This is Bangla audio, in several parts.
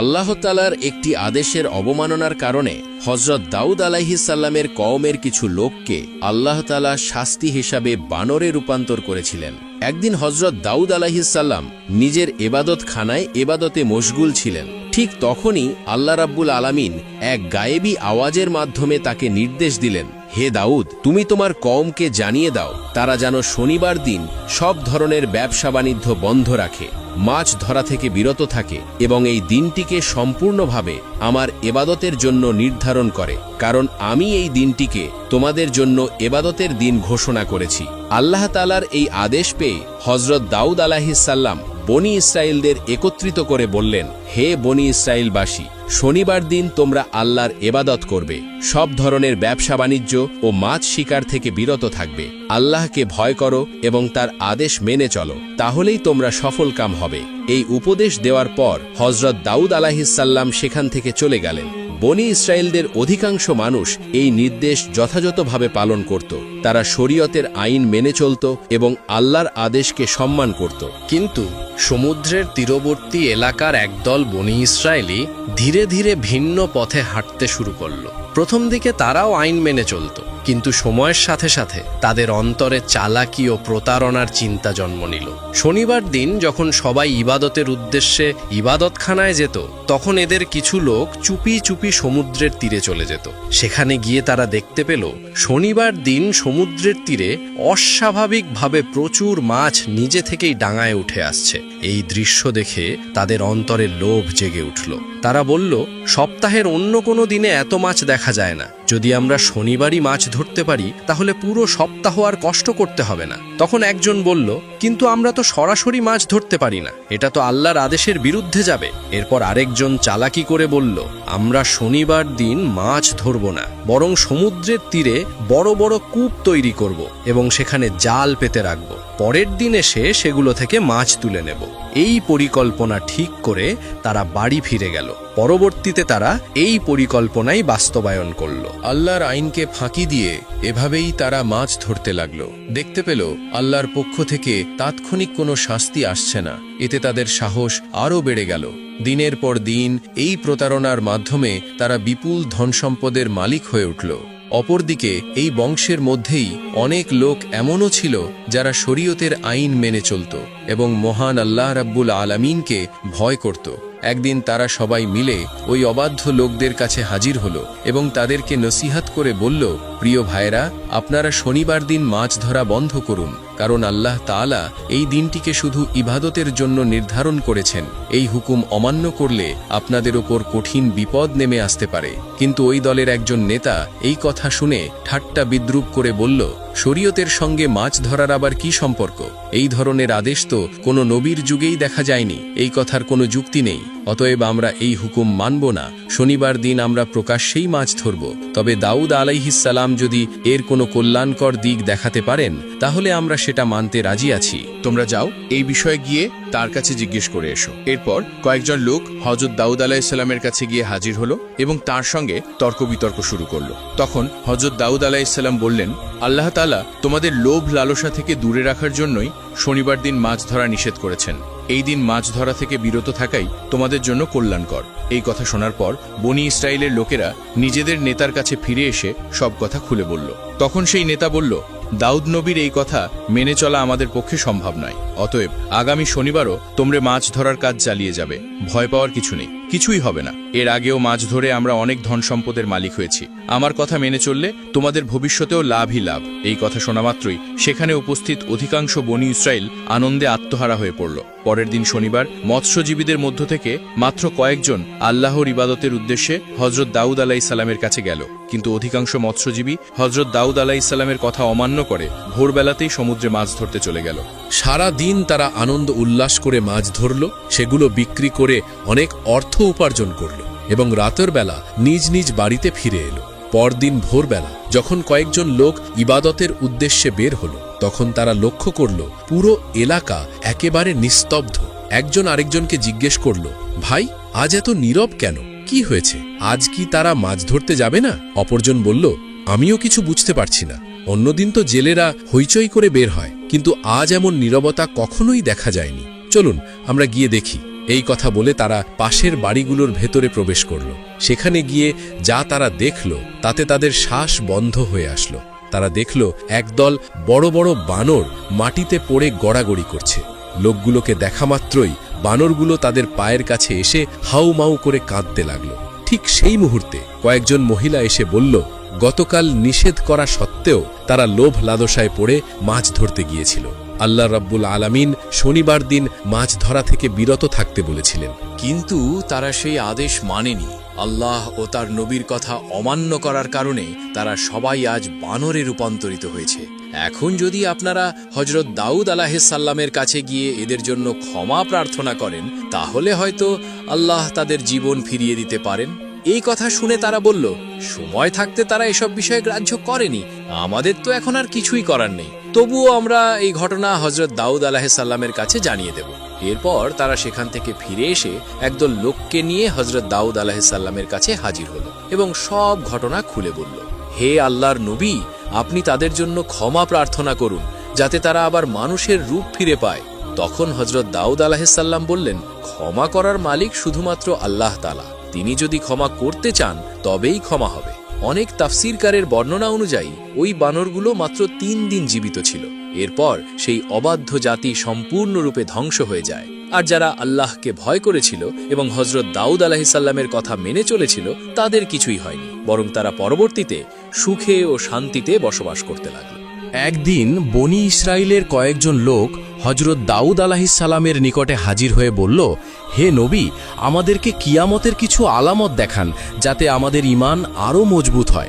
আল্লাহ তালার একটি আদেশের অবমাননার কারণে হজরত দাউদ আলাহিসাল্লামের কওমের কিছু লোককে আল্লাহ তালা শাস্তি হিসাবে বানরে রূপান্তর করেছিলেন। একদিন হজরত দাউদ আলাহিসাল্লাম নিজের এবাদত খানায় এবাদতে মশগুল ছিলেন। ঠিক তখনই আল্লাহ রাব্বুল আলামিন এক গায়েবী আওয়াজের মাধ্যমে তাকে নির্দেশ দিলেন। হে দাউদ, তুমি তোমার কমকে জানিয়ে দাও, তারা যেন শনিবার দিন সব ধরনের ব্যবসা বাণিজ্য বন্ধ রাখে, মাছ ধরা থেকে বিরত থাকে এবং এই দিনটিকে সম্পূর্ণভাবে আমার এবাদতের জন্য নির্ধারণ করে, কারণ আমি এই দিনটিকে তোমাদের জন্য এবাদতের দিন ঘোষণা করেছি। আল্লাহ তালার এই আদেশ পেয়ে হজরত দাউদ আলাহিসাল্লাম বনি ইসরায়েলদের একত্রিত করে বললেন, হে বনি ইসরায়েলবাসী শনিবার দিন তোমরা আল্লাহর এবাদত করবে। সব ধরনের ব্যবসা বাণিজ্য ও মাছ শিকার থেকে বিরত থাকবে। আল্লাহকে ভয় করো এবং তার আদেশ মেনে চলো। তাহলেই তোমরা সফল কাম হবে। এই উপদেশ দেওয়ার পর হজরত দাউদ আলাহিসাল্লাম সেখান থেকে চলে গেলেন। বনি ইসরায়েলদের অধিকাংশ মানুষ এই নির্দেশ যথাযথভাবে পালন করত। তারা শরীয়তের আইন মেনে চলত এবং আল্লাহর আদেশকে সম্মান করত। কিন্তু সমুদ্রের তীরবর্তী এলাকার একদল বনি ইসরায়েলি ধীরে ধীরে ভিন্ন পথে হাঁটতে শুরু করল। প্রথম দিকে তারাও আইন মেনে চলত। কিন্তু সময়ের সাথে সাথে তাদের অন্তরে চালাকি ও প্রতারণার চিন্তা জন্ম নিল। শনিবার দিন যখন সবাই ইবাদতের উদ্দেশ্যে ইবাদতখানায় যেত, তখন এদের কিছু লোক চুপি চুপি সমুদ্রের তীরে চলে যেত। সেখানে গিয়ে তারা দেখতে পেল, শনিবার দিন সমুদ্রের তীরে অস্বাভাবিকভাবে প্রচুর মাছ নিজে থেকেই ডাঙায় উঠে আসছে। এই দৃশ্য দেখে তাদের অন্তরে লোভ জেগে উঠল। তারা বলল, সপ্তাহের অন্য কোনো দিনে এত মাছ দেখা যায় না। যদি আমরা শনিবারই মাছ ধরতে পারি তাহলে পুরো সপ্তাহ আর কষ্ট করতে হবে না। তখন একজন বলল, কিন্তু আমরা তো সরাসরি মাছ ধরতে পারি না। এটা তো আল্লাহর আদেশের বিরুদ্ধে যাবে। এরপর আরেকজন চালাকি করে বলল, আমরা শনিবার দিন মাছ ধরব না, বরং সমুদ্রের তীরে বড় বড় কূপ তৈরি করব এবং সেখানে জাল পেতে রাখব। পরের দিন এসে সেগুলো থেকে মাছ তুলে নেব। এই পরিকল্পনা ঠিক করে তারা বাড়ি ফিরে গেল। পরবর্তীতে তারা এই পরিকল্পনাই বাস্তবায়ন করল। আল্লাহর আইনকে ফাঁকি দিয়ে এভাবেই তারা মাছ ধরতে লাগল। দেখতে পেল আল্লাহর পক্ষ থেকে তাৎক্ষণিক কোনো শাস্তি আসছে না। এতে তাদের সাহস আরও বেড়ে গেল। দিনের পর দিন এই প্রতারণার মাধ্যমে তারা বিপুল ধনসম্পদের মালিক হয়ে উঠল। অপরদিকে এই বংশের মধ্যেই অনেক লোক এমনও ছিল যারা শরীয়তের আইন মেনে চলত এবং মহান আল্লাহ রাব্বুল আলামিনকে ভয় করত। একদিন তারা সবাই মিলে ওই অবাধ্য লোকদের কাছে হাজির হলো এবং তাদেরকে নসিহাত করে বলল, প্রিয় ভাইরা আপনারা শনিবার দিন মাছ ধরা বন্ধ করুন। কারণ আল্লাহ তাআলা এই দিনটিকে শুধু ইবাদতের জন্য নির্ধারণ করেছেন। এই হুকুম অমান্য করলে আপনাদের ওপর কঠিন বিপদ নেমে আসতে পারে। কিন্তু ওই দলের একজন নেতা এই কথা শুনে ঠাট্টা বিদ্রুপ করে বলল, শরীয়তের সঙ্গে মাছ ধরার আবার কি সম্পর্ক? এই ধরনের আদেশ তো কোনো নবীর যুগেই দেখা যায়নি। এই কথার কোনো যুক্তি নেই। অতএব আমরা এই হুকুম মানব না। শনিবার দিন আমরা প্রকাশ্যেই মাছ ধরব। তবে দাউদ আলাইহিসাল্লাম যদি এর কোনো কল্যাণকর দিক দেখাতে পারেন, তাহলে আমরা সেটা মানতে রাজি আছি। তোমরা যাও, এই বিষয়ে গিয়ে তার কাছে জিজ্ঞেস করে এসো। এরপর কয়েকজন লোক হজরত দাউদ আলাহিসাল্লামের কাছে গিয়ে হাজির হলো এবং তার সঙ্গে তর্ক বিতর্ক শুরু করল। তখন হজরত দাউদ আলাহিসাল্লাম বললেন, আল্লাহ তালা তোমাদের লোভ লালসা থেকে দূরে রাখার জন্যই শনিবার দিন মাছ ধরা নিষেধ করেছেন। এই দিন মাছ ধরা থেকে বিরত থাকাই তোমাদের জন্য কল্যাণকর। এই কথা শোনার পর বনি ইসরায়েলের লোকেরা নিজেদের নেতার কাছে ফিরে এসে সব কথা খুলে বলল। তখন সেই নেতা বলল দাউদ নবীর এই কথা মেনে চলা আমাদের পক্ষে সম্ভব নয়। অতএব আগামী শনিবারও তোমরে মাছ ধরার কাজ চালিয়ে যাবে। ভয় পাওয়ার কিছু নেই। কিছুই হবে না। এর আগেও মাছ ধরে আমরা অনেক ধন সম্পদের মালিক হয়েছি। আমার কথা মেনে চললে তোমাদের ভবিষ্যতেও লাভই লাভ। এই কথা শোনা মাত্রই সেখানে উপস্থিত অধিকাংশ বনি ইসরায়েল আনন্দে আত্মহারা হয়ে পড়ল। পরের দিন শনিবার মৎস্যজীবীদের মধ্য থেকে মাত্র কয়েকজন আল্লাহর ইবাদতের উদ্দেশ্যে হজরত দাউদ আলাহ ইসালামের কাছে গেল। কিন্তু অধিকাংশ মৎস্যজীবী হজরত দাউদ আলাহ ইসালামের কথা অমান্য করে ভোরবেলাতেই সমুদ্রে মাছ ধরতে চলে গেল। সারা দিন তারা আনন্দ উল্লাস করে মাছ ধরল। সেগুলো বিক্রি করে অনেক অর্থ উপার্জন করল এবং রাতের বেলা নিজ নিজ বাড়িতে ফিরে এলো। পরদিন ভোরবেলা, যখন কয়েকজন লোক ইবাদতের উদ্দেশ্যে বের হলো, তখন তারা লক্ষ্য করল, পুরো এলাকা একেবারে নিস্তব্ধ। একজন আরেকজনকে জিজ্ঞেস করল, ভাই, আজ এত নীরব কেন? কি হয়েছে? আজ কি তারা মাছ ধরতে যাবে না? অপরজন বলল, আমিও কিছু বুঝতে পারছি না। অন্যদিন তো জেলেরা হইচই করে বের হয়, কিন্তু আজ এমন নীরবতা কখনোই দেখা যায়নি। চলুন, আমরা গিয়ে দেখি। এই কথা বলে তারা পাশের বাড়িগুলোর ভেতরে প্রবেশ করল। সেখানে গিয়ে যা তারা দেখল, তাতে তাদের শ্বাস বন্ধ হয়ে আসলো। তারা দেখল একদল বড় বড় বানর মাটিতে পড়ে গড়াগড়ি করছে। লোকগুলোকে দেখা মাত্রই বানরগুলো তাদের পায়ের কাছে এসে হাউ মাউ করে কাঁদতে লাগল। ঠিক সেই মুহূর্তে কয়েকজন মহিলা এসে বলল, গতকাল নিষেধ করা সত্ত্বেও তারা লোভ লাদশায় পড়ে মাছ ধরতে গিয়েছিল। আল্লাহ রাব্বুল আলামিন শনিবার দিন মাছ ধরা থেকে বিরত থাকতে বলেছিলেন। কিন্তু তারা সেই আদেশ মানেনি। আল্লাহ ও তার নবীর কথা অমান্য করার কারণে তারা সবাই আজ বানরে রূপান্তরিত হয়েছে। এখন যদি আপনারা হজরত দাউদ আলাহিসাল্লামের কাছে গিয়ে এদের জন্য ক্ষমা প্রার্থনা করেন, তাহলে হয়তো আল্লাহ তাদের জীবন ফিরিয়ে দিতে পারেন। এই কথা শুনে তারা বলল, সময় থাকতে তারা এসব বিষয়ে গ্রাহ্য করেনি। আমাদের তো এখন আর কিছুই করার নেই। তবুও আমরা এই ঘটনা হজরত দাউদ আলাহিসাল্লামের কাছে জানিয়ে দেব। এরপর তারা সেখান থেকে ফিরে এসে একদল লোককে নিয়ে হজরত দাউদ আলাহিসাল্লামের কাছে হাজির হলো এবং সব ঘটনা খুলে বলল, হে আল্লাহর নবী, আপনি তাদের জন্য ক্ষমা প্রার্থনা করুন, যাতে তারা আবার মানুষের রূপ ফিরে পায়। তখন হজরত দাউদ আলাহিসাল্লাম বললেন, ক্ষমা করার মালিক শুধুমাত্র আল্লাহ তালা তিনি যদি ক্ষমা করতে চান, তবেই ক্ষমা হবে। অনেক তাফসিরকারের বর্ণনা অনুযায়ী, ওই বানরগুলো মাত্র তিন দিন জীবিত ছিল। এরপর সেই অবাধ্য জাতি সম্পূর্ণরূপে ধ্বংস হয়ে যায়। আর যারা আল্লাহকে ভয় করেছিল এবং হজরত দাউদ আলাহিসাল্লামের কথা মেনে চলেছিল, তাদের কিছুই হয়নি। বরং তারা পরবর্তীতে সুখে ও শান্তিতে বসবাস করতে লাগল। একদিন বনি ইসরায়েলের কয়েকজন লোক হজরত দাউদ আলাহিসাল্লামের নিকটে হাজির হয়ে বলল, হে নবী, আমাদেরকে কিয়ামতের কিছু আলামত দেখান, যাতে আমাদের ইমান আরও মজবুত হয়।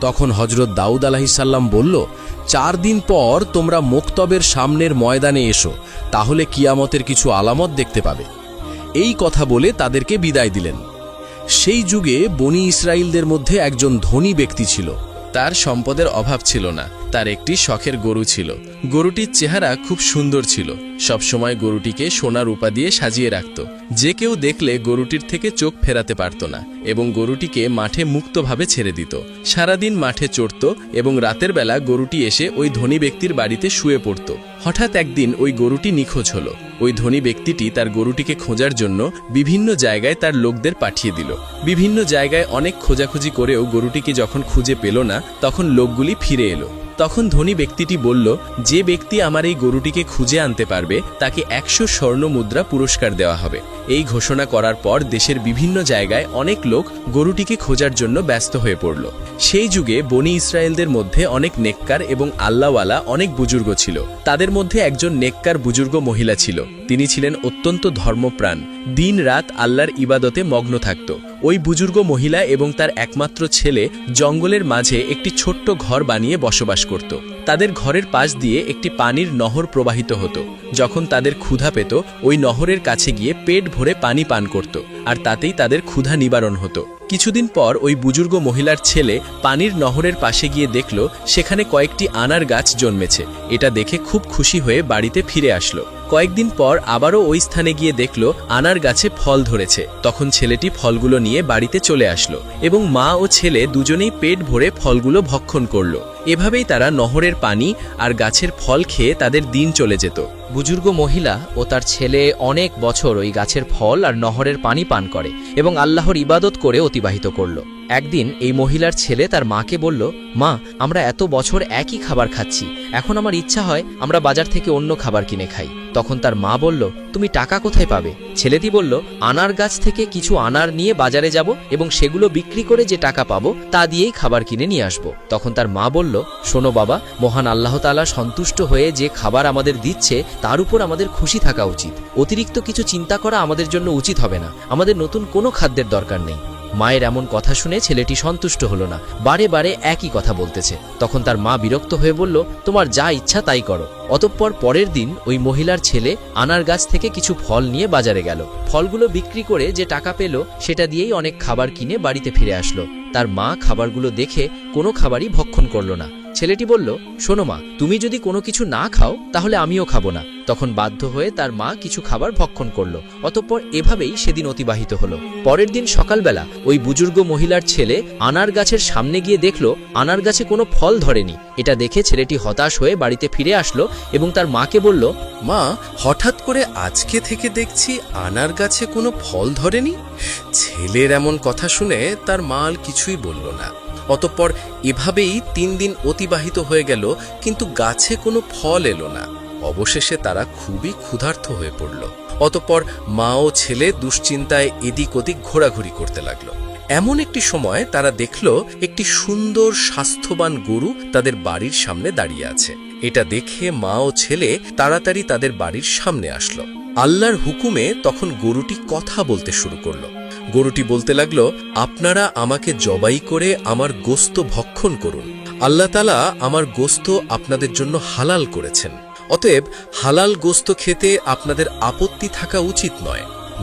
তখন হজরত দাউদ আলাহিসাল্লাম বলল, চার দিন পর তোমরা মোক্তবের সামনের ময়দানে এসো, তাহলে কিয়ামতের কিছু আলামত দেখতে পাবে। এই কথা বলে তাদেরকে বিদায় দিলেন। সেই যুগে বনি ইসরায়েলদের মধ্যে একজন ধনী ব্যক্তি ছিল, তার সম্পদের অভাব ছিল না। তার একটি শখের গরু ছিল। গরুটির চেহারা খুব সুন্দর ছিল। সবসময় গরুটিকে সোনার রূপা দিয়ে সাজিয়ে রাখত। যে কেউ দেখলে গরুটির থেকে চোখ ফেরাতে পারত না এবং গরুটিকে মাঠে মুক্তভাবে ছেড়ে দিত। সারাদিন মাঠে চড়ত এবং রাতের বেলা গরুটি এসে ওই ধনী ব্যক্তির বাড়িতে শুয়ে পড়ত। হঠাৎ একদিন ওই গরুটি নিখোঁজ হলো। ওই ধনী ব্যক্তিটি তার গরুটিকে খোঁজার জন্য বিভিন্ন জায়গায় তার লোকদের পাঠিয়ে দিল। বিভিন্ন জায়গায় অনেক খোঁজাখুঁজি করেও গরুটিকে যখন খুঁজে পেল না, তখন লোকগুলি ফিরে এলো। তখন ধনী ব্যক্তিটি বলল, যে ব্যক্তি আমার এই গরুটিকে খুঁজে আনতে পারবে, তাকে একশো স্বর্ণ মুদ্রা পুরস্কার দেওয়া হবে। এই ঘোষণা করার পর দেশের বিভিন্ন জায়গায় অনেক লোক গরুটিকে খোঁজার জন্য ব্যস্ত হয়ে পড়ল। সেই যুগে বনি ইসরায়েলদের মধ্যে অনেক নেককার এবং আল্লাওয়ালা অনেক বুজুর্গ ছিল। তাদের মধ্যে একজন নেককার বুজুর্গ মহিলা ছিল। তিনি ছিলেন অত্যন্ত ধর্মপ্রাণ। দিন রাত আল্লাহর ইবাদতে মগ্ন থাকত। ওই বুজুর্গ মহিলা এবং তার একমাত্র ছেলে জঙ্গলের মাঝে একটি ছোট্ট ঘর বানিয়ে বসবাস করত। তাদের ঘরের পাশ দিয়ে একটি পানির নহর প্রবাহিত হতো। যখন তাদের ক্ষুধা পেত, ওই নহরের কাছে গিয়ে পেট ভরে পানি পান করত আর তাতেই তাদের ক্ষুধা নিবারণ হতো। কিছুদিন পর ওই বুজুর্গ মহিলার ছেলে পানির নহরের পাশে গিয়ে দেখল, সেখানে কয়েকটি আনার গাছ জন্মেছে। এটা দেখে খুব খুশি হয়ে বাড়িতে ফিরে আসলো। কয়েকদিন পর আবারও ওই স্থানে গিয়ে দেখল, আনার গাছে ফল ধরেছে। তখন ছেলেটি ফলগুলো নিয়ে বাড়িতে চলে আসলো এবং মা ও ছেলে দুজনেই পেট ভরে ফলগুলো ভক্ষণ করল। এভাবেই তারা নহরের পানি আর গাছের ফল খেয়ে তাদের দিন চলে যেত। বুজুর্গ মহিলা ও তার ছেলে অনেক বছর ওই গাছের ফল আর নহরের পানি পান করে এবং আল্লাহর ইবাদত করে অতিবাহিত করল। একদিন এই মহিলার ছেলে তার মাকে বলল, মা, আমরা এত বছর একই খাবার খাচ্ছি। এখন আমার ইচ্ছা হয় আমরা বাজার থেকে অন্য খাবার কিনে খাই। তখন তার মা বলল, তুমি টাকা কোথায় পাবে? ছেলেটি বলল, আনার গাছ থেকে কিছু আনার নিয়ে বাজারে যাব এবং সেগুলো বিক্রি করে যে টাকা পাবো, তা দিয়েই খাবার কিনে নিয়ে আসব। তখন তার মা বলল, শোনো বাবা, মহান আল্লাহ তালা সন্তুষ্ট হয়ে যে খাবার আমাদের দিচ্ছে, তার উপর আমাদের খুশি থাকা উচিত। অতিরিক্ত কিছু চিন্তা করা আমাদের জন্য উচিত হবে না। আমাদের নতুন কোনো খাদ্যের দরকার নেই। মায়ের এমন কথা শুনে ছেলেটি সন্তুষ্ট হলো না। বারে বারে একই কথা বলতেছে। তখন তার মা বিরক্ত হয়ে বলল, তোমার যা ইচ্ছা তাই করো। অতঃপর পরের দিন ওই মহিলার ছেলে আনার গাছ থেকে কিছু ফল নিয়ে বাজারে গেল। ফলগুলো বিক্রি করে যে টাকা পেল, সেটা দিয়েই অনেক খাবার কিনে বাড়িতে ফিরে আসলো। তার মা খাবারগুলো দেখে কোনো খাবারই ভক্ষণ করল না। ছেলেটি বলল, শোনো মা, তুমি যদি কোনো কিছু না খাও, তাহলে আমিও খাব না। তখন বাধ্য হয়ে তার মা কিছু খাবার ভক্ষণ করল। অতঃপর এভাবেই সেদিন অতিবাহিত হলো। পরের দিন সকালবেলা ওই বুজুর্গ মহিলার ছেলে আনার গাছের সামনে গিয়ে দেখল, আনার গাছে কোনো ফল ধরেনি। এটা দেখে ছেলেটি হতাশ হয়ে বাড়িতে ফিরে আসলো এবং তার মাকে বলল, মা, হঠাৎ করে আজকে থেকে দেখছি আনার গাছে কোনো ফল ধরেনি? ছেলের এমন কথা শুনে তার মা আর কিছুই বলল না। অতঃপর এভাবেই তিন দিন অতিবাহিত হয়ে গেল, কিন্তু গাছে কোনো ফল এলো না। অবশেষে তারা খুবই ক্ষুধার্ত হয়ে পড়ল। অতঃপর মা ও ছেলে দুশ্চিন্তায় এদিক ওদিক ঘোরাঘুরি করতে লাগল। এমন একটি সময় তারা দেখল একটি সুন্দর স্বাস্থ্যবান গরু তাদের বাড়ির সামনে দাঁড়িয়ে আছে। এটা দেখে মা ও ছেলে তাড়াতাড়ি তাদের বাড়ির সামনে আসলো। আল্লাহর হুকুমে তখন গরুটি কথা বলতে শুরু করল। গরুটি বলতে লাগল, আপনারা আমাকে জবাই করে আমার গোস্ত ভক্ষণ করুন। আল্লাহ তালা আমার গোস্ত আপনাদের জন্য হালাল করেছেন। অতএব হালাল গোস্ত খেতে আপনাদের আপত্তি থাকা উচিত নয়।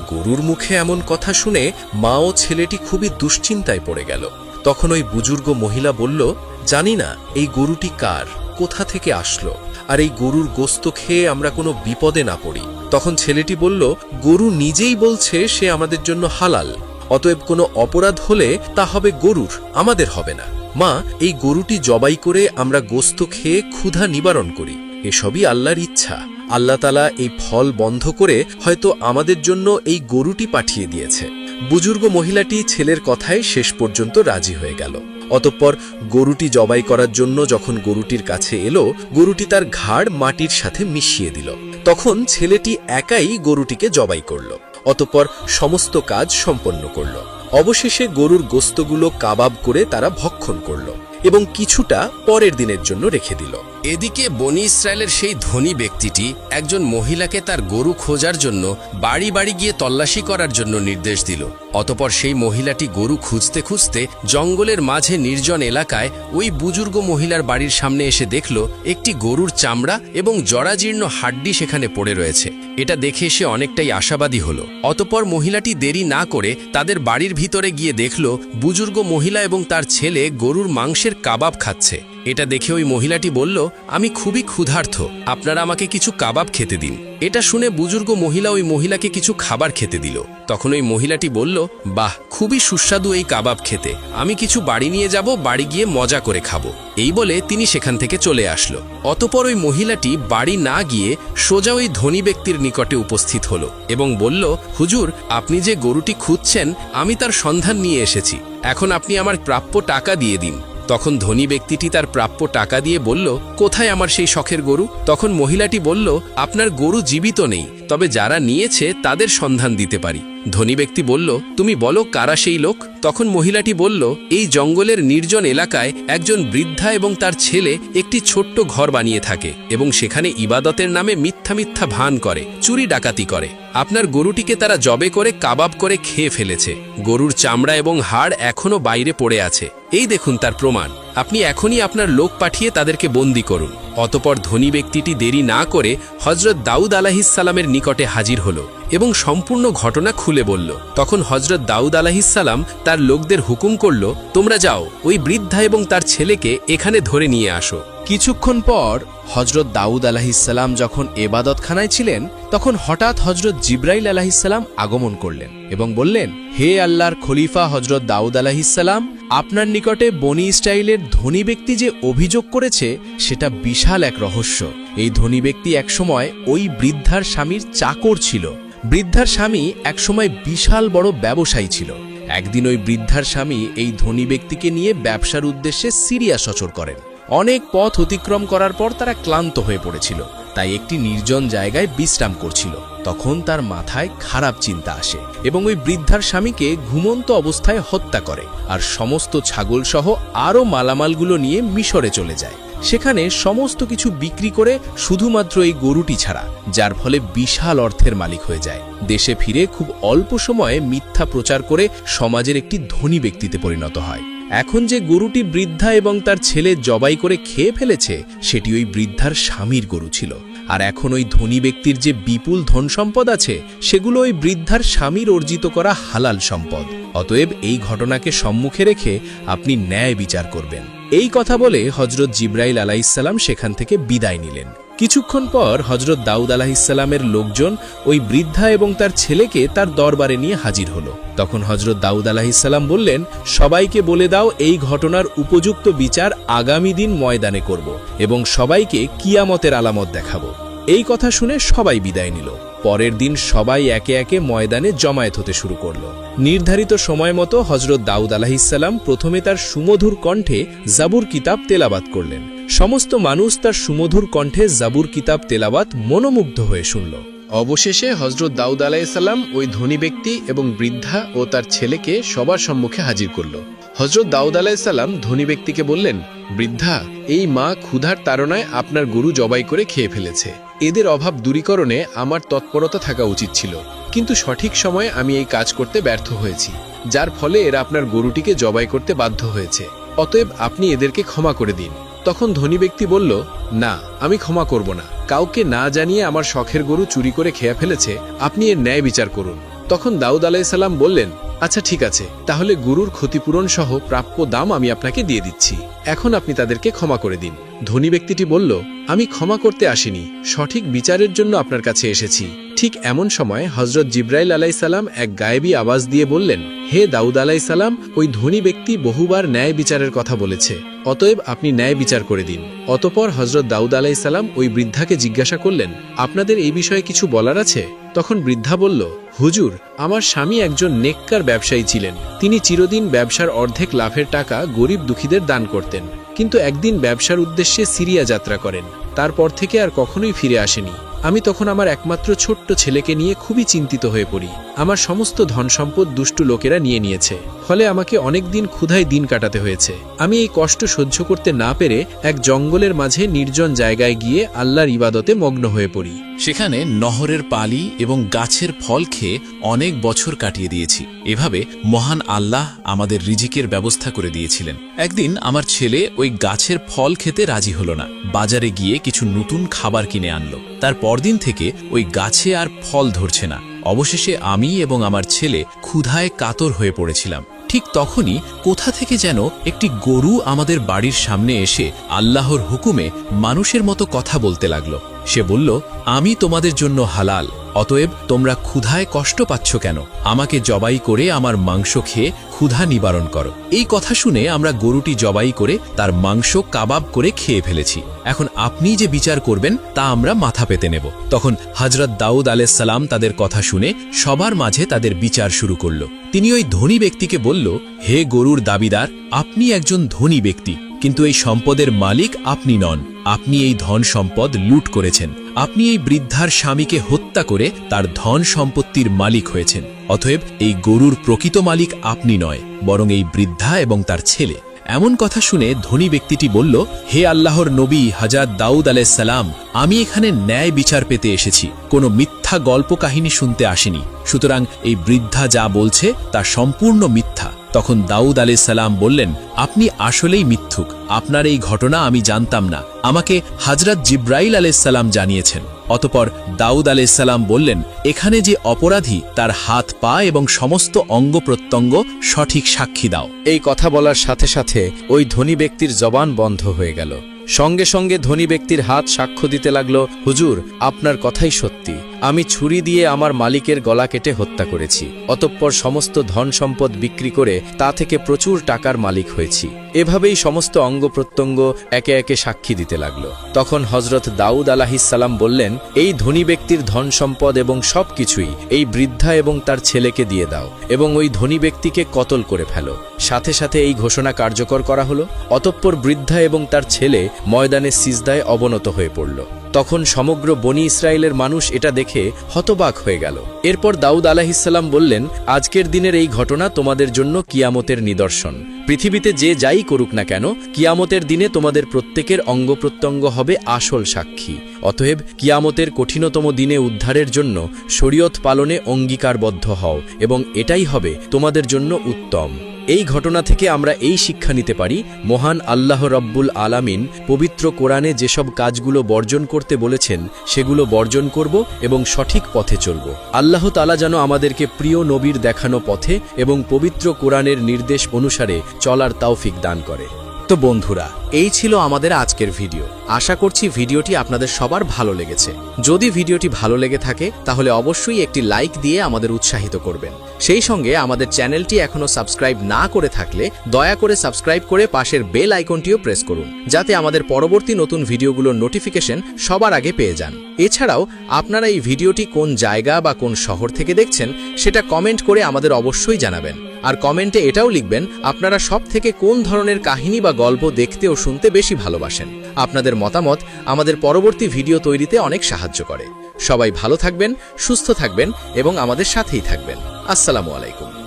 গরুর মুখে এমন কথা শুনে মা ও ছেলেটি খুবই দুশ্চিন্তায় পড়ে গেল। তখন ওই বুজুর্গ মহিলা বলল, জানি না, এই গরুটি কার? কোথা থেকে আসলো? আর এই গরুর গোস্ত খেয়ে আমরা কোনো বিপদে না পড়ি। তখন ছেলেটি বলল, গরু নিজেই বলছে সে আমাদের জন্য হালাল। অতএব কোনো অপরাধ হলে তা হবে গরুর, আমাদের হবে না। মা, এই গরুটি জবাই করে আমরা গোস্ত খেয়ে ক্ষুধা নিবারণ করি। এসবই আল্লাহর ইচ্ছা। আল্লাহ তালা এই ফল বন্ধ করে হয়তো আমাদের জন্য এই গরুটি পাঠিয়ে দিয়েছে। বুজুর্গ মহিলাটি ছেলের কথায় শেষ পর্যন্ত রাজি হয়ে গেল। অতঃপর গরুটি জবাই করার জন্য যখন গরুটির কাছে এলো, গরুটি তার ঘাড় মাটির সাথে মিশিয়ে দিল। তখন ছেলেটি একাই গরুটিকে জবাই করল। অতঃপর সমস্ত কাজ সম্পন্ন করল। অবশেষে গরুর গোস্তগুলো কাবাব করে তারা ভক্ষণ করল। এবং কিছুটা পরের দিনের জন্য রেখে দিল। এদিকে বনি ইসরায়েলের সেই ধনী ব্যক্তিটি একজন মহিলাকে তার গরু খোঁজার জন্য বাড়ি বাড়ি গিয়ে তল্লাশি করার জন্য নির্দেশ দিল। অতপর সেই মহিলাটি গরু খুঁজতে খুঁজতে জঙ্গলের মাঝে নির্জন এলাকায় ওই বুজুর্গ মহিলার বাড়ির সামনে এসে দেখল একটি গরুর চামড়া এবং জরাজীর্ণ হাড্ডি সেখানে পড়ে রয়েছে। এটা দেখে সে অনেকটাই আশাবাদী হলো। অতপর মহিলাটি দেরি না করে তাদের বাড়ির ভিতরে গিয়ে দেখল বুজুর্গ মহিলা এবং তার ছেলে গরুর মাংসের কাবাব খাচ্ছে। এটা দেখে ওই মহিলাটি বলল, আমি খুবই ক্ষুধার্থ আপনারা আমাকে কিছু কাবাব খেতে দিন। এটা শুনে বুজুর্গ মহিলা ওই মহিলাকে কিছু খাবার খেতে দিল। তখন ওই মহিলাটি বলল, বাহ, খুবই সুস্বাদু এই কাবাব খেতে। আমি কিছু বাড়ি নিয়ে যাব, বাড়ি গিয়ে মজা করে খাব। এই বলে তিনি সেখান থেকে চলে আসলো। অতপর ওই মহিলাটি বাড়ি না গিয়ে সোজা ওই ধনী ব্যক্তির নিকটে উপস্থিত হলো এবং বলল, হুজুর, আপনি যে গরুটি খুঁজছেন, আমি তার সন্ধান নিয়ে এসেছি। এখন আপনি আমার প্রাপ্য টাকা দিয়ে দিন। তখন ধনী ব্যক্তিটি তার প্রাপ্য টাকা দিয়ে বলল, কোথায় আমার সেই শখের গরু? তখন মহিলাটি বলল, আপনার গরু জীবিত নেই। তবে যারা নিয়েছে তাদের সন্ধান দিতে পারি। ধনী ব্যক্তি বলল, তুমি বলো কারা সেই লোক? তখন মহিলাটি বলল, এই জঙ্গলের নির্জন এলাকায় একজন বৃদ্ধা এবং তার ছেলে একটি ছোট্ট ঘর বানিয়ে থাকে এবং সেখানে ইবাদতের নামে মিথ্যা মিথ্যা ভান করে, চুরি ডাকাতি করে। আপনার গরুটিকে তারা জবে করে, কাবাব করে খেয়ে ফেলেছে। গরুর চামড়া এবং হাড় এখনও বাইরে পড়ে আছে। এই দেখুন তার প্রমাণ। আপনি এখনই আপনার লোক পাঠিয়ে তাদেরকে বন্দি করুন। অতপর ধনী ব্যক্তিটি দেরি না করে হজরত দাউদ আলাহিসাল্লামের নিকটে হাজির হলো এবং সম্পূর্ণ ঘটনা খুলে বলল। তখন হজরত দাউদ আলাহিসাল্লাম তার লোকদের হুকুম করল, তোমরা যাও, ওই বৃদ্ধা এবং তার ছেলেকে এখানে ধরে নিয়ে আসো। কিছুক্ষণ পর হজরত দাউদ আলাহিসাল্লাম যখন এবাদতখানায় ছিলেন, তখন হঠাৎ হজরত জিব্রাইল আলাহিসাল্লাম আগমন করলেন এবং বললেন, হে আল্লাহর খলিফা হজরত দাউদ আলাহিসাল্লাম আপনার নিকটে বনি স্টাইলের ধনী ব্যক্তি যে অভিযোগ করেছে, সেটা বিশাল এক রহস্য। এই ধনী ব্যক্তি একসময় ওই বৃদ্ধার স্বামীর চাকর ছিল। বৃদ্ধার স্বামী একসময় বিশাল বড় ব্যবসায়ী ছিল। একদিন ওই বৃদ্ধার স্বামী এই ধনী ব্যক্তিকে নিয়ে ব্যবসার উদ্দেশ্যে সিরিয়া সচর করেন। অনেক পথ অতিক্রম করার পর তারা ক্লান্ত হয়ে পড়েছিল। তাই একটি নির্জন জায়গায় বিশ্রাম করছিল। তখন তার মাথায় খারাপ চিন্তা আসে এবং ওই বৃদ্ধার স্বামীকে ঘুমন্ত অবস্থায় হত্যা করে আর সমস্ত ছাগল সহ আরও মালামালগুলো নিয়ে মিশরে চলে যায়। সেখানে সমস্ত কিছু বিক্রি করে শুধুমাত্র এই গরুটি ছাড়া, যার ফলে বিশাল অর্থের মালিক হয়ে যায়। দেশে ফিরে খুব অল্প সময়ে মিথ্যা প্রচার করে সমাজের একটি ধনী ব্যক্তিতে পরিণত হয়। এখন যে গরুটি বৃদ্ধা এবং তার ছেলে জবাই করে খেয়ে ফেলেছে, সেটি ওই বৃদ্ধার স্বামীর গরু ছিল। আর এখন ওই ধনী ব্যক্তির যে বিপুল ধন সম্পদ আছে, সেগুলো ওই বৃদ্ধার স্বামীর অর্জিত করা হালাল সম্পদ। অতএব এই ঘটনাকে সম্মুখে রেখে আপনি ন্যায় বিচার করবেন। এই কথা বলে হজরত জিব্রাইল আলাইসাল্লাম সেখান থেকে বিদায় নিলেন। কিছুক্ষণ পর হজরত দাউদ আলাহিসাল্লামের লোকজন ওই বৃদ্ধা এবং তার ছেলেকে তার দরবারে নিয়ে হাজির হল। তখন হজরত দাউদ আলাহিসাল্লাম বললেন, সবাইকে বলে দাও এই ঘটনার উপযুক্ত বিচার আগামী দিন ময়দানে করব এবং সবাইকে কিয়ামতের আলামত দেখাবো। এই কথা শুনে সবাই বিদায় নিল। পরের দিন সবাই একে একে ময়দানে জমায়েত হতে শুরু করল। নির্ধারিত সময় মতো হজরত দাউদ আলাহিসাল্লাম প্রথমে তার সুমধুর কণ্ঠে জাবুর কিতাব তেলাবাত করলেন। সমস্ত মানুষ তার সুমধুর কণ্ঠে জাবুর কিতাব তেলাবাত মনোমুগ্ধ হয়ে শুনল। অবশেষে হজরত দাউদ আলাইসাল্লাম ওই ধনী ব্যক্তি এবং বৃদ্ধা ও তার ছেলেকে সবার সম্মুখে হাজির করল। হজরত দাউদ আলাইসাল্লাম ধনী ব্যক্তিকে বললেন, বৃদ্ধা, এই মা ক্ষুধার তাড়নায় আপনার গরু জবাই করে খেয়ে ফেলেছে। এদের অভাব দূরীকরণে আমার তৎপরতা থাকা উচিত ছিল। কিন্তু সঠিক সময়ে আমি এই কাজ করতে ব্যর্থ হয়েছি, যার ফলে এরা আপনার গরুটিকে জবাই করতে বাধ্য হয়েছে। অতএব আপনি এদেরকে ক্ষমা করে দিন। তখন ধনী ব্যক্তি বলল, না, আমি ক্ষমা করব না। কাউকে না জানিয়ে আমার শখের গরু চুরি করে খেয়ে ফেলেছে, আপনি এর ন্যায় বিচার করুন। তখন দাউদ আলাইসাল্লাম বললেন আচ্ছা ঠিক আছে, তাহলে গুরুর ক্ষতিপূরণ সহ প্রাপ্য দাম আমি আপনাকে দিয়ে দিচ্ছি। এখন আপনি তাদেরকে ক্ষমা করে দিন। ধনী ব্যক্তিটি বলল, আমি ক্ষমা করতে আসিনি, সঠিক বিচারের জন্য আপনার কাছে এসেছি। ঠিক এমন সময় হজরত জিব্রাইল আলাইসাল্লাম এক গায়েবী আওয়াজ দিয়ে বললেন, হে দাউদ আলাইসাল্লাম ওই ধনী ব্যক্তি বহুবার ন্যায় বিচারের কথা বলেছে, অতএব আপনি ন্যায় বিচার করে দিন। অতপর হজরত দাউদ আলাইসাল্লাম ওই বৃদ্ধাকে জিজ্ঞাসা করলেন, আপনাদের এই বিষয়ে কিছু বলার আছে? তখন বৃদ্ধা বলল, হুজুর, আমার স্বামী একজন নেককার ব্যবসায়ী ছিলেন। তিনি চিরদিন ব্যবসার অর্ধেক লাভের টাকা গরিব দুঃখীদের দান করতেন। কিন্তু একদিন ব্যবসার উদ্দেশ্যে সিরিয়া যাত্রা করেন। তারপর থেকে আর কখনোই ফিরে আসেনি। আমি তখন আমার একমাত্র ছোট্ট ছেলেকে নিয়ে খুবই চিন্তিত হয়ে পড়ি। আমার সমস্ত ধন সম্পদ দুষ্টু লোকেরা নিয়ে নিয়েছে। ফলে আমাকে অনেক দিন ক্ষুধায় দিন কাটাতে হয়েছে। আমি এই কষ্ট সহ্য করতে না পেরে এক জঙ্গলের মাঝে নির্জন জায়গায় গিয়ে আল্লাহর ইবাদতে মগ্ন হয়ে পড়ি। সেখানে নহরের পালি এবং গাছের ফল খেয়ে অনেক বছর কাটিয়ে দিয়েছি। এভাবে মহান আল্লাহ আমাদের রিজিকের ব্যবস্থা করে দিয়েছিলেন। একদিন আমার ছেলে ওই গাছের ফল খেতে রাজি হলো না। বাজারে গিয়ে কিছু নতুন খাবার কিনে আনলো। তার পরদিন থেকে ওই গাছে আর ফল ধরছে না। অবশেষে আমি এবং আমার ছেলে ক্ষুধায় কাতর হয়ে পড়েছিলাম। ঠিক তখনই কোথা থেকে যেন একটি গরু আমাদের বাড়ির সামনে এসে আল্লাহর হুকুমে মানুষের মতো কথা বলতে লাগল। সে বলল, আমি তোমাদের জন্য হালাল। অতএব তোমরা ক্ষুধায় কষ্ট পাচ্ছ কেন? আমাকে জবাই করে আমার মাংস খেয়ে ক্ষুধা নিবারণ করো। এই কথা শুনে আমরা গরুটি জবাই করে তার মাংস কাবাব করে খেয়ে ফেলেছি। এখন আপনি যে বিচার করবেন, তা আমরা মাথা পেতে নেব। তখন হজরত দাউদ সালাম তাদের কথা শুনে সবার মাঝে তাদের বিচার শুরু করল। তিনি ওই ধনী ব্যক্তিকে বলল, হে গরুর দাবিদার, আপনি একজন ধনী ব্যক্তি। কিন্তু এই সম্পদের মালিক আপনি নন। আপনি এই ধন সম্পদ লুট করেছেন। আপনি এই বৃদ্ধার স্বামীকে হত্যা করে তার ধন সম্পত্তির মালিক হয়েছেন। অতএব এই গরুর প্রকৃত মালিক আপনি নয়, বরং এই বৃদ্ধা এবং তার ছেলে। এমন কথা শুনে ধনী ব্যক্তিটি বলল, হে আল্লাহর নবী হাজার দাউদ সালাম, আমি এখানে ন্যায় বিচার পেতে এসেছি। কোনো মিথ্যা গল্প কাহিনী শুনতে আসিনি। সুতরাং এই বৃদ্ধা যা বলছে তা সম্পূর্ণ মিথ্যা। তখন দাউদ আলাইসাল্লাম বললেন, আপনি আসলেই মিথ্যুক। আপনার এই ঘটনা আমি জানতাম না। আমাকে হাজরত জিব্রাইল আলাইসাল্লাম জানিয়েছেন। অতপর দাউদ আলাইসাল্লাম বললেন, এখানে যে অপরাধী, তার হাত, পা এবং সমস্ত অঙ্গ প্রত্যঙ্গ সঠিক সাক্ষী দাও। এই কথা বলার সাথে সাথে ওই ধনী ব্যক্তির জবান বন্ধ হয়ে গেল। সঙ্গে সঙ্গে ধনী ব্যক্তির হাত সাক্ষ্য দিতে লাগল, হুজুর, আপনার কথাই সত্যি। আমি ছুরি দিয়ে আমার মালিকের গলা কেটে হত্যা করেছি। অতঃপর সমস্ত ধন সম্পদ বিক্রি করে তা থেকে প্রচুর টাকার মালিক হয়েছি। এভাবেই সমস্ত অঙ্গ প্রত্যঙ্গ একে একে সাক্ষী দিতে লাগল। তখন হজরত দাউদ আলাহিসাল্লাম বললেন, এই ধনী ব্যক্তির ধন সম্পদ এবং সব কিছুই এই বৃদ্ধা এবং তার ছেলেকে দিয়ে দাও এবং ওই ধনী ব্যক্তিকে কতল করে ফেলো। সাথে সাথে এই ঘোষণা কার্যকর করা হলো। অতঃপর বৃদ্ধা এবং তার ছেলে ময়দানে সিজদায় অবনত হয়ে পড়ল। তখন সমগ্র বনি ইসরায়েলের মানুষ এটা দেখে হতবাক হয়ে গেল। এরপর দাউদ আলাহিসাল্লাম বললেন, আজকের দিনের এই ঘটনা তোমাদের জন্য কিয়ামতের নিদর্শন। পৃথিবীতে যে যাই করুক না কেন, কিয়ামতের দিনে তোমাদের প্রত্যেকের অঙ্গ প্রত্যঙ্গ হবে আসল সাক্ষী। অতএব কিয়ামতের কঠিনতম দিনে উদ্ধারের জন্য শরীয়ত পালনে অঙ্গীকারবদ্ধ হও এবং এটাই হবে তোমাদের জন্য উত্তম। এই ঘটনা থেকে আমরা এই শিক্ষা নিতে পারি, মহান আল্লাহ রব্বুল আলামিন পবিত্র কোরআনে যেসব কাজগুলো বর্জন করতে বলেছেন, সেগুলো বর্জন করব এবং সঠিক পথে চলব। আল্লাহ তালা যেন আমাদেরকে প্রিয় নবীর দেখানো পথে এবং পবিত্র কোরআনের নির্দেশ অনুসারে চলার তাওফিক দান করে। তো বন্ধুরা, এই ছিল আমাদের আজকের ভিডিও। আশা করছি ভিডিওটি আপনাদের সবার ভালো লেগেছে। যদি ভিডিওটি ভালো লেগে থাকে, তাহলে অবশ্যই একটি লাইক দিয়ে আমাদের উৎসাহিত করবেন। সেই সঙ্গে আমাদের চ্যানেলটি এখনও সাবস্ক্রাইব না করে থাকলে, দয়া করে সাবস্ক্রাইব করে পাশের বেল আইকনটিও প্রেস করুন, যাতে আমাদের পরবর্তী নতুন ভিডিওগুলোর নোটিফিকেশন সবার আগে পেয়ে যান। এছাড়াও, আপনারা এই ভিডিওটি কোন জায়গা বা কোন শহর থেকে দেখছেন, সেটা কমেন্ট করে আমাদের অবশ্যই জানাবেন। আর কমেন্টে এটাও লিখবেন, আপনারা সব থেকে কোন ধরনের কাহিনী বা গল্প দেখতে ও শুনতে বেশি ভালোবাসেন? আপনাদের মতামত আমাদের পরবর্তী ভিডিও তৈরিতে অনেক সাহায্য করে। সবাই ভালো থাকবেন, সুস্থ থাকবেন এবং আমাদের সাথেই থাকবেন। আসসালামু আলাইকুম।